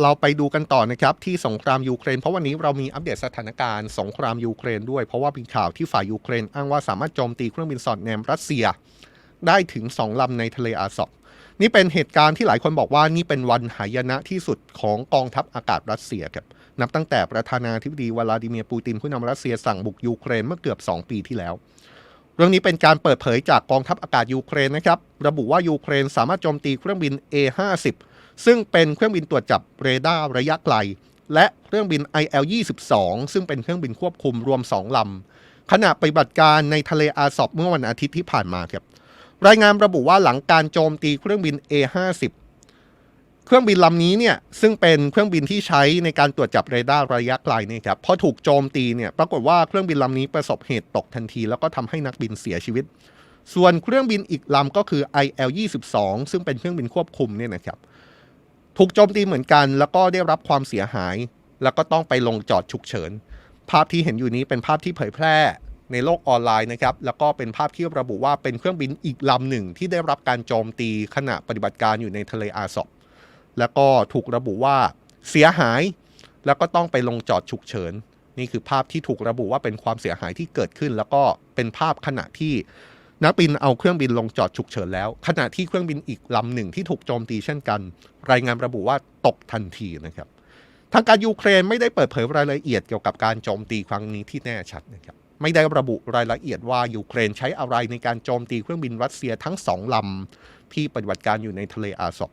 เราไปดูกันต่อนะครับที่สงครามยูเครน เพราะวันนี้เรามีอัปเดตสถานการณ์สงครามยูเครนด้วยเพราะว่ามีข่าวที่ฝ่ายยูเครน อ้างว่าสามารถโจมตีเครื่องบินสอดแนมรัสเซีย ได้ถึง2ลำในทะเลอาซอบนี่เป็นเหตุการณ์ที่หลายคนบอกว่านี่เป็นวันหายนะที่สุดของกองทัพอากาศรัสเซียครับนับตั้งแต่ประธานาธิบดีวลาดิเมียร์ปูตินผู้นำรัสเซียสั่งบุกยูเครนเมื่อเกือบ 2 ปีที่แล้ว เรื่องนี้เป็นการเปิดเผยจากกองทัพอากาศยูเครนนะครับระบุว่ายูเครนสามารถโจมตีเครื่องบิน A50 ซึ่งเป็นเครื่องบินตรวจจับเรดาร์ระยะไกล และเครื่องบิน IL-22 ซึ่งเป็นเครื่องบินควบคุมรวม 2 ลำ ขณะปฏิบัติการในทะเลอาซอบเมื่อวันอาทิตย์ที่ผ่านมาครับ รายงานระบุว่าหลังการโจมตีเครื่องบิน A50 เครื่องบินลำนี้เนี่ยซึ่งเป็นเครื่องบินที่ใช้ในการตรวจจับเรดาร์ระยะไกลนี่ครับพอถูกโจมตีเนี่ยปรากฏว่าเครื่องบินลำนี้ประสบเหตุตกทันที แล้วก็ทำให้นักบินเสียชีวิต ส่วนเครื่องบินอีกลำก็คือ IL-22 ซึ่งเป็นเครื่องบินควบคุมเนี่ยนะครับ ถูกโจมตีเหมือนกัน แล้วก็ได้รับความเสียหาย แล้วก็ต้องไปลงจอดฉุกเฉิน ภาพที่เห็นอยู่นี้เป็นภาพที่เผยแพร่ในโลกออนไลน์นะครับ แล้วก็เป็นภาพที่ระบุว่าเป็นเครื่องบินอีกลำหนึ่งที่ได้รับการโจมตีขณะปฏิบัติการอยู่ในทะเลอาซอบแล้วก็ถูกระบุว่าเสียหาย แล้วก็ต้องไปลงจอดฉุกเฉิน นี่คือภาพที่ถูกระบุว่าเป็นความเสียหายที่เกิดขึ้น แล้วก็เป็นภาพขณะที่ นักบินเอาเครื่องบินลงจอดฉุกเฉินแล้ว ขณะที่เครื่องบินอีกลำหนึ่งที่ถูกโจมตีเช่นกัน รายงานระบุว่าตกทันทีนะครับ ทางการยูเครนไม่ได้เปิดเผยรายละเอียดเกี่ยวกับการโจมตีครั้งนี้ที่แน่ชัดนะครับ ไม่ได้ระบุรายละเอียดว่ายูเครนใช้อะไรในการโจมตีเครื่องบินรัสเซียทั้งสองลำที่ปฏิบัติการอยู่ในทะเลอาซอบ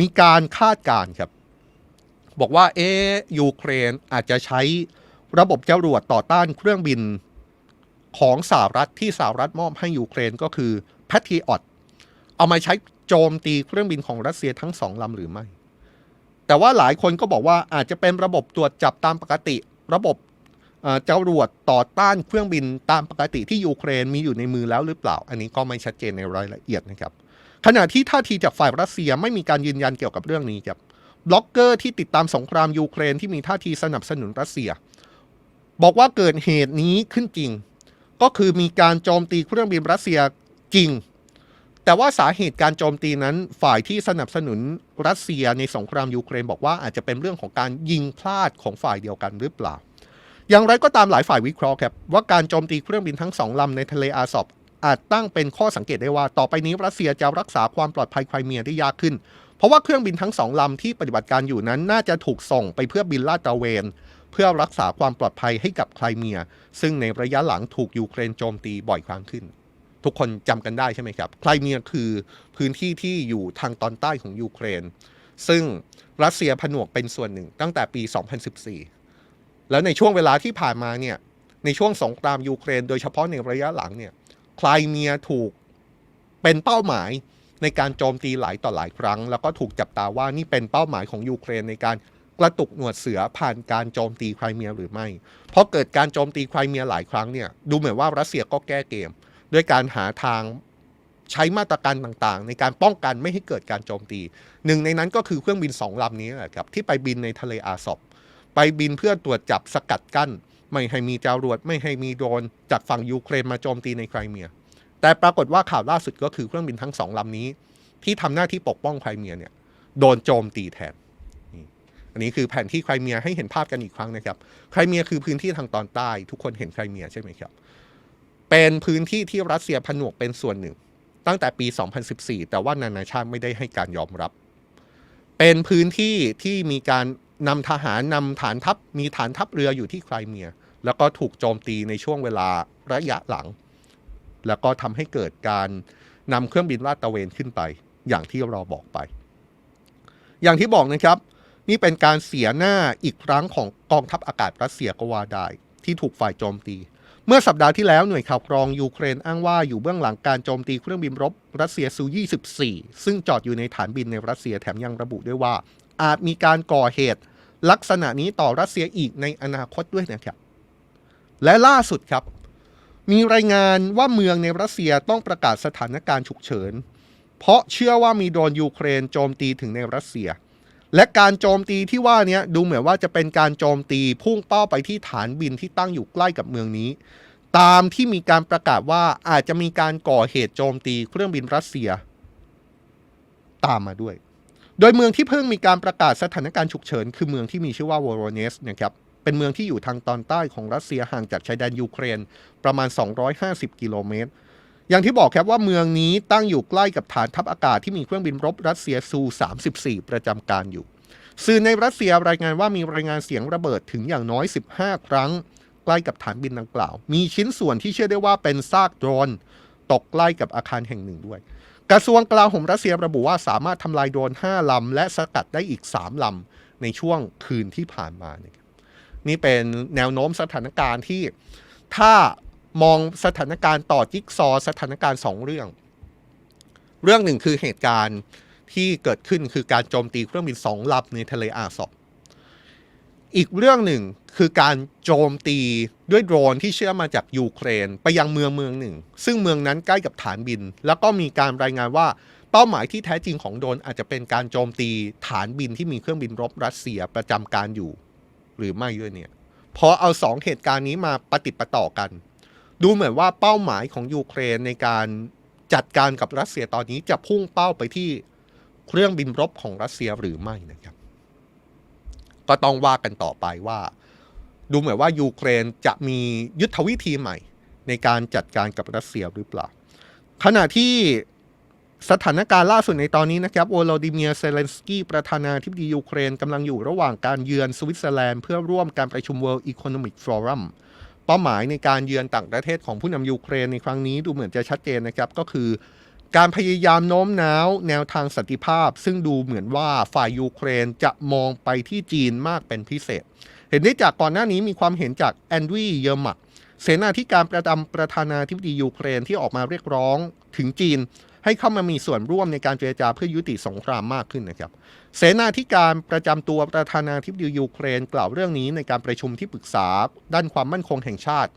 มีการคาดการณ์ครับ บอกว่าเอยูเครนอาจจะใช้ระบบจรวดต่อต้านเครื่องบิน ของสหรัฐที่สหรัฐมอบให้ยูเครนก็คือแพทริออตเอามาใช้โจมตีเครื่องบินของรัสเซียทั้งสองลำหรือไม่ แต่ว่าหลายคนก็บอกว่าอาจจะเป็นระบบตรวจจับตามปกติ ระบบเอ่อจรวดต่อต้านเครื่องบินตามปกติที่ยูเครนมีอยู่ในมือแล้วหรือเปล่า อันนี้ก็ไม่ชัดเจนในรายละเอียดนะครับ ขณะที่ท่าทีจากฝ่ายรัสเซียไม่มีการยืนยันเกี่ยวกับเรื่องนี้ครับบล็อกเกอร์ที่ติดตามสงครามยูเครนที่มีท่าทีสนับสนุนรัสเซีย บอกว่าเกิดเหตุนี้ขึ้นจริง ก็คือมีการโจมตีเครื่องบินรัสเซียจริง แต่ว่าสาเหตุการโจมตีนั้น ฝ่ายที่สนับสนุนรัสเซียในสงครามยูเครนบอกว่าอาจจะเป็นเรื่องของการยิงพลาดของฝ่ายเดียวกันหรือเปล่า อย่างไรก็ตามหลายฝ่ายวิเคราะห์ครับว่าการโจมตีเครื่องบินทั้งสองลำในทะเลอาซอบอาจตั้งเป็นข้อสังเกตได้ว่า ต่อไปนี้รัสเซียจะรักษาความปลอดภัยไครเมียได้ยากขึ้น เพราะว่าเครื่องบินทั้งสองลำที่ปฏิบัติการอยู่นั้นน่าจะถูกส่งไปเพื่อบินลาดตระเวน เพื่อรักษาความปลอดภัยให้กับไครเมีย ซึ่งในระยะหลังถูกยูเครนโจมตีบ่อยครั้งขึ้น ทุกคนจำกันได้ใช่ไหมครับ ไครเมียคือพื้นที่ที่อยู่ทางตอนใต้ของยูเครน ซึ่งรัสเซียผนวกเป็นส่วนหนึ่งตั้งแต่ปี 2014 แล้วในช่วงเวลาที่ผ่านมาเนี่ยในช่วงสงครามยูเครน โดยเฉพาะในระยะหลังเนี่ยไครเมียถูกเป็นเป้าหมายในการโจมตีหลายต่อหลายครั้ง แล้วก็ถูกจับตาว่านี่เป็นเป้าหมายของยูเครนในการ ระตุกหนวดเสือผ่านการโจมตีไครเมียหรือไม่ เพราะเกิดการโจมตีไครเมียหลายครั้งเนี่ยดูเหมือนว่ารัสเซียก็แก้เกม ด้วยการหาทางใช้มาตรการต่างๆ ในการป้องกันไม่ให้เกิดการโจมตี หนึ่งในนั้นก็คือเครื่องบินสองลำนี้แหละครับที่ไปบินในทะเลอาซอบไปบินเพื่อตรวจจับสกัดกั้น ไม่ให้มีจารวดไม่ให้มีโดรนจากฝั่งยูเครนมาโจมตีในไครเมีย แต่ปรากฏว่าข่าวล่าสุดก็คือเครื่องบินทั้งสองลำนี้ ที่ทำหน้าที่ปกป้องไครเมียเนี่ยโดนโจมตีแทน อันนี้คือแผนที่ไครเมียให้เห็นภาพกันอีกครั้งนะครับไครเมียคือพื้นที่ทางตอนใต้ทุกคนเห็นไครเมียใช่ไหมครับ เป็นพื้นที่ที่รัสเซียผนวกเป็นส่วนหนึ่ง ตั้งแต่ปี 2014 แต่ว่านานาชาติไม่ได้ให้การยอมรับ เป็นพื้นที่ที่มีการนำทหารนำฐานทัพมีฐานทัพเรืออยู่ที่ไครเมีย แล้วก็ถูกโจมตีในช่วงเวลาระยะหลัง แล้วก็ทำให้เกิดการนำเครื่องบินลาดตระเวนขึ้นไป อย่างที่เราบอกไป อย่างที่บอกนะครับ นี่เป็นการเสียหน้าอีกครั้งของกองทัพอากาศรัสเซียก็ว่าได้ที่ถูกฝ่ายโจมตี เมื่อสัปดาห์ที่แล้วหน่วยข่าวกรองยูเครนอ้างว่าอยู่เบื้องหลังการโจมตีเครื่องบินรบรัสเซียซู 24 ซึ่งจอดอยู่ในฐานบินในรัสเซียแถมยังระบุด้วยว่า อาจมีการก่อเหตุ ลักษณะนี้ต่อรัสเซียอีกในอนาคตด้วยนะครับ และล่าสุดครับ มีรายงานว่าเมืองในรัสเซียต้องประกาศสถานการณ์ฉุกเฉิน เพราะเชื่อว่ามีโดรนยูเครนโจมตีถึงในรัสเซีย และการโจมตีที่ว่านี้ดูเหมือนว่าจะเป็นการโจมตีพุ่งเป้าไปที่ฐานบินที่ตั้งอยู่ใกล้กับเมืองนี้ ตามที่มีการประกาศว่าอาจจะมีการก่อเหตุโจมตีเครื่องบินรัสเซีย ตามมาด้วย โดยเมืองที่เพิ่งมีการประกาศสถานการณ์ฉุกเฉิน คือเมืองที่มีชื่อว่าวอโรเนสนะครับเป็นเมืองที่อยู่ทางตอนใต้ของรัสเซียห่างจากชายแดนยูเครน ประมาณ 250 กิโลเมตร อย่างที่บอกครับว่าเมืองนี้ตั้งอยู่ใกล้กับฐานทัพอากาศที่มีเครื่องบินรบรัสเซียซู 34 ประจำการอยู่ สื่อในรัสเซียรายงานว่ามีรายงานเสียงระเบิดถึงอย่างน้อย 15 ครั้ง ใกล้กับฐานบินดังกล่าว มีชิ้นส่วนที่เชื่อได้ว่าเป็นซากโดรนตกใกล้กับอาคารแห่งหนึ่งด้วย กระทรวงกลาโหมรัสเซียระบุว่าสามารถทำลายโดรน 5 ลำ และสกัดได้อีก 3 ลำ ในช่วงคืนที่ผ่านมาเนี่ยนี่เป็นแนวโน้มสถานการณ์ที่ถ้า มองสถานการณ์ต่อจิ๊กซอสถานการณ์สองเรื่อง เรื่องหนึ่งคือเหตุการณ์ที่เกิดขึ้นคือการโจมตีเครื่องบินสองลำในทะเลอาซอบอีกเรื่องหนึ่งคือการโจมตีด้วยโดรนที่เชื่อมาจากยูเครน ไปยังเมืองเมืองหนึ่ง ซึ่งเมืองนั้นใกล้กับฐานบิน แล้วก็มีการรายงานว่าเป้าหมายที่แท้จริงของโดรนอาจจะเป็นการโจมตีฐานบินที่มีเครื่องบินรบรัสเซียประจำการอยู่ หรือไม่ด้วยเนี่ยพอเอาสองเหตุการณ์นี้มาปฏิดประต่อกัน ดูเหมือนว่าเป้าหมายของยูเครนในการจัดการกับรัสเซียตอนนี้จะพุ่งเป้าไปที่เครื่องบินรบของรัสเซียหรือไม่นะครับ ก็ต้องว่ากันต่อไปว่า ดูเหมือนว่ายูเครนจะมียุทธวิธีใหม่ ในการจัดการกับรัสเซียหรือเปล่า ขณะที่สถานการณ์ล่าสุดในตอนนี้นะครับโวโลดิเมียเซเลนสกี้ประธานาธิบดียูเครนกำลังอยู่ระหว่างการเยือนสวิตเซอร์แลนด์เพื่อร่วมการประชุม World Economic Forum เป้าหมายในการเยือนต่างประเทศของผู้นำยูเครนในครั้งนี้ดูเหมือนจะชัดเจนนะครับก็คือ การพยายามโน้มน้าวแนวทางสันติภาพ ซึ่งดูเหมือนว่าฝ่ายยูเครนจะมองไปที่จีนมากเป็นพิเศษ เห็นได้จากก่อนหน้านี้มีความเห็นจากแอนดรีเยอร์มัก เสนาธิการประจำประธานาธิบดียูเครนที่ออกมาเรียกร้องถึงจีนให้เข้ามามีส่วนร่วมในการเจรจาเพื่อยุติสงครามมากขึ้นนะครับ เสนาธิการประจำตัวประธานาธิบดียูเครน กล่าวเรื่องนี้ในการประชุมที่ปรึกษาด้านความมั่นคงแห่งชาติ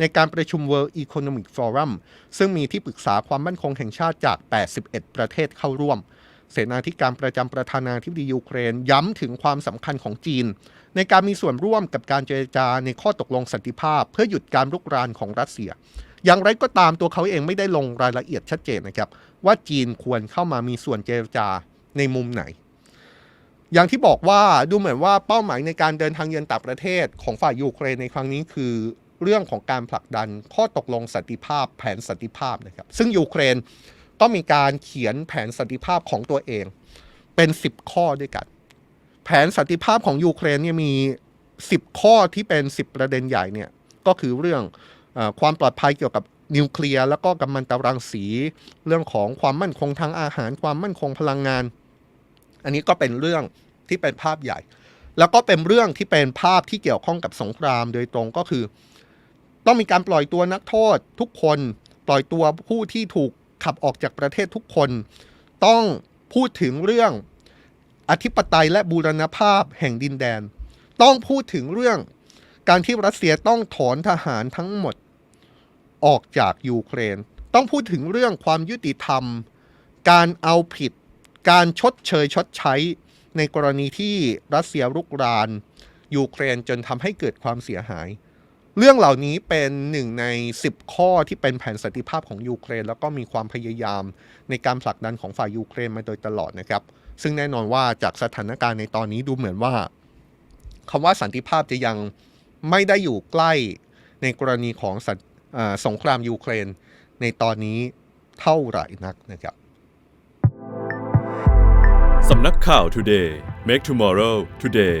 ในการประชุม World Economic Forum ซึ่งมีที่ปรึกษาความมั่นคงแห่งชาติจาก 81 ประเทศเข้าร่วม เสนาธิการประจำประธานาธิบดียูเครนย้ำถึงความสำคัญของจีน ในการมีส่วนร่วมกับการเจรจาในข้อตกลงสันติภาพ เพื่อหยุดการรุกรานของรัสเซีย อย่างไรก็ตามตัวเขาเองไม่ได้ลงรายละเอียดชัดเจนนะครับ ว่าจีนควรเข้ามามีส่วนเจรจาในมุมไหน อย่างที่บอกว่าดูเหมือนว่าเป้าหมายในการเดินทางเยือนต่างประเทศของฝ่ายยูเครนในครั้งนี้คือเรื่องของการผลักดันข้อตกลงสันติภาพแผนสันติภาพนะครับ ซึ่งยูเครน ก็มีการเขียนแผนสันติภาพของตัวเอง เป็น 10 ข้อด้วยกัน แผนสันติภาพของยูเครนเนี่ยมี 10 ข้อที่เป็น 10 ประเด็นใหญ่เนี่ยก็คือเรื่องอความปลอดภัยเกี่ยวกับนิวเคลียร์แล้วก็กัมมันตรังสี เรื่องของความมั่นคงทางอาหาร ความมั่นคงพลังงาน อันนี้ก็เป็นเรื่องที่เป็นภาพใหญ่ แล้วก็เป็นเรื่องที่เป็นภาพที่เกี่ยวข้องกับสงครามโดยตรงก็คือ ต้องมีการปล่อยตัวนักโทษทุกคนปล่อยตัวผู้ที่ถูก ขับออกจากประเทศทุกคน ต้องพูดถึงเรื่องอธิปไตยและบูรณภาพแห่งดินแดน ต้องพูดถึงเรื่องการที่รัสเซียต้องถอนทหารทั้งหมดออกจากยูเครน ต้องพูดถึงเรื่องความยุติธรรม การเอาผิด การชดเชยชดใช้ ในกรณีที่รัสเซียรุกรานยูเครนจนทำให้เกิดความเสียหาย เรื่องเหล่านี้เป็นหนึ่งใน 10 ข้อที่เป็นแผนสันติภาพของยูเครน แล้วก็มีความพยายามในการผลักดันของฝ่ายยูเครนมาโดยตลอดนะครับ ซึ่งแน่นอนว่าจากสถานการณ์ในตอนนี้ดูเหมือนว่าคำว่าสันติภาพจะยังไม่ได้อยู่ใกล้ในกรณีของสอสงครามยูเครน ในตอนนี้เท่าไหร่นักนะครับสำนักข่าว Today Make Tomorrow Today